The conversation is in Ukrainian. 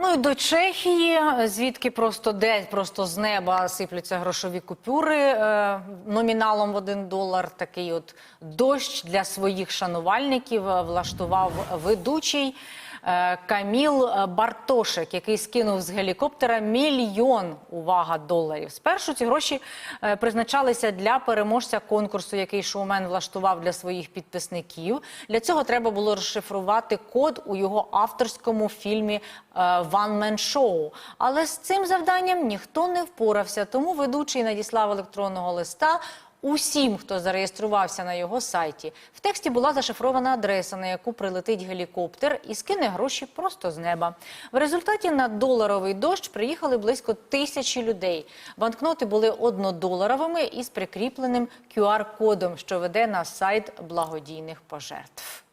Ну і до Чехії, звідки просто десь просто з неба сиплються грошові купюри е, номіналом в один долар. Такий от дощ для своїх шанувальників е, влаштував ведучий Каміл Бартошек, який скинув з гелікоптера мільйон увага доларів. Спершу ці гроші е, призначалися для переможця конкурсу, який шоумен влаштував для своїх підписників. Для цього треба було розшифрувати код у його авторському фільмі One Man Show. Але з цим завданням ніхто не впорався. Тому ведучий надіслав електронного листа. Усім, хто зареєструвався на його сайті, в тексті була зашифрована адреса, на яку прилетить гелікоптер, і скине гроші просто з неба. В результаті на доларовий дощ приїхали близько тисячі людей. Банкноти були однодоларовими із прикріпленим QR-кодом, що веде на сайт благодійних пожертв.